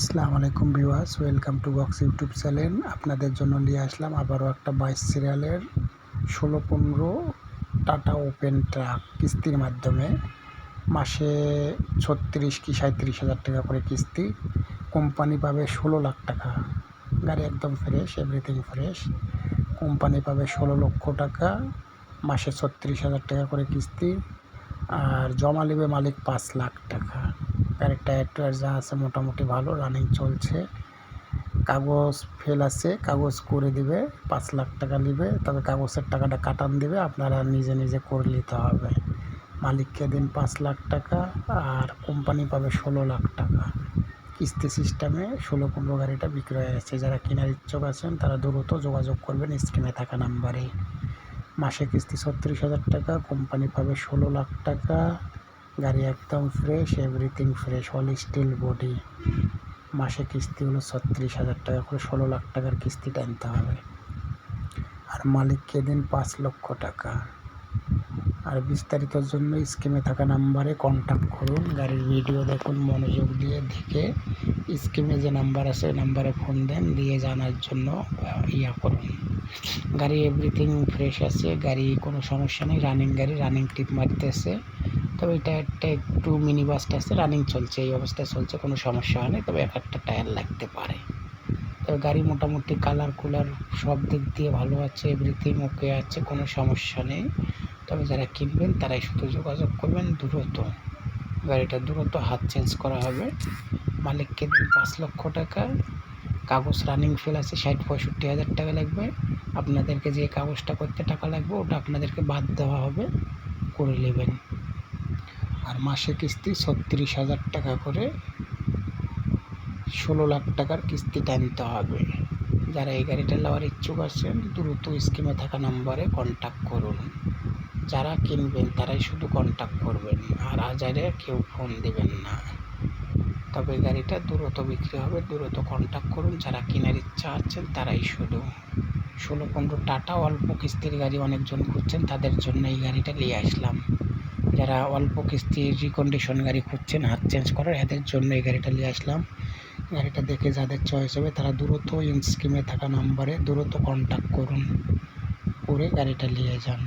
আসসালামু আলাইকুম viewers, welcome to box YouTube channel. আপনাদের জন্য নিয়ে আসলাম আবারও একটা বাইশ সিরিয়ালের ষোলো পনেরো টাটা ওপেন ট্রাক কিস্তির মাধ্যমে। মাসে ছত্রিশ কি সাঁত্রিশ হাজার টাকা করে কিস্তি। কোম্পানি পাবে ষোলো লাখ টাকা। গাড়ি একদম ফ্রেশ এভরিথিং ফ্রেশ কোম্পানি পাবে ষোলো লক্ষ টাকা। মাসে ছত্রিশ হাজার টাকা করে কিস্তি। আর জমা নেবে মালিক পাঁচ লাখ টাকা। গাড়ির টায়ার টায়ার যা আছে মোটামুটি ভালো রানিং চলছে। কাগজ ফেল আছে, কাগজ করে দিবে, পাঁচ লাখ টাকা নেবে, তবে কাগজের টাকাটা কাটান দিবে, আপনারা নিজে নিজে করে নিতে হবে। মালিককে দিন পাঁচ লাখ টাকা আর কোম্পানি পাবে ষোলো লাখ টাকা। কিস্তি সিস্টেমে ষোলো পনেরো গাড়িটা বিক্রয় হয়ে গেছে। যারা কেনার ইচ্ছুক আছেন, তারা দ্রুত যোগাযোগ করবেন স্ক্রিনে থাকা নাম্বারে মাসে কিস্তি ছত্রিশ হাজার টাকা কোম্পানি পাবে ষোলো লাখ টাকা। গাড়ি একদম fresh everything fresh all steel body মাসে কিস্তি হলো ছত্রিশ হাজার টাকা করে, ষোলো লাখ টাকার কিস্তি টানতে হবে। আর মালিককে দিন পাঁচ লক্ষ টাকা। আর বিস্তারিতর জন্য স্কিমে থাকা নাম্বারে কন্ট্যাক্ট করুন। গাড়ির ভিডিও দেখুন, মনোযোগ দিয়ে দেখে স্কিমে যে নাম্বার আছে, ওই নাম্বারে ফোন দেন, দিয়ে জানার জন্য ইয়া করুন। গাড়ি এভরিথিং ফ্রেশ আছে, গাড়ি কোনো সমস্যা নেই রানিং গাড়ি রানিং টিপ মারতেছে। তবে এটা একটা একটু মিনি বাসটা আছে রানিং চলছে, এই অবস্থায় চলছে, কোনো সমস্যা হয়নি তবে এক একটা টায়ার লাগতে পারে। তবে গাড়ি মোটামুটি কালার কুলার সব দিক দিয়ে ভালো আছে এভরিথিং ওকে আছে, কোনো সমস্যা নেই। তবে যারা কিনবেন, তারাই শুধু যোগাযোগ করবেন, দ্রুত। গাড়িটা দ্রুত হাত চেঞ্জ করা হবে। মালিককে দিন পাঁচ লক্ষ টাকা। কাগজ রানিং ফেল আছে, ষাট, পঁয়ষট্টি হাজার টাকা লাগবে। আপনাদেরকে যে কাগজটা করতে টাকা লাগবে, ওটা আপনাদেরকে বাদ দেওয়া হবে। করে নেবেন। আর মাসে কিস্তি ছত্রিশ হাজার টাকা করে ষোলো লাখ টাকার কিস্তি টানতে হবে। যারা এই গাড়িটা নেওয়ার ইচ্ছুক আছেন, দ্রুত স্কিমে থাকা নম্বরে কন্ট্যাক্ট করুন। যারা কিনবেন, তারাই শুধু কন্ট্যাক্ট করবেন, আর আজারে কেউ ফোন দেবেন না। তবে গাড়িটা দ্রুত বিক্রি হবে, দ্রুত কন্ট্যাক্ট করুন। যারা কেনার ইচ্ছা আছেন, তারাই শুধু। ষোলো, পনেরো টাটা অল্প কিস্তির গাড়ি অনেকজন খুঁজছেন, তাদের জন্য এই গাড়িটা নিয়ে আসলাম। যারা অল্প কিস্তির রিকন্ডিশন গাড়ি খুঁজছেন, হাত চেঞ্জ করার, এদের জন্য এই গাড়িটা নিয়ে আসলাম। গাড়িটা দেখে যাদের চয়েস হবে, তারা দ্রুত ইন স্কিমে থাকা নাম্বারে দ্রুত কন্ট্যাক্ট করুন। করে গাড়িটা নিয়ে যান।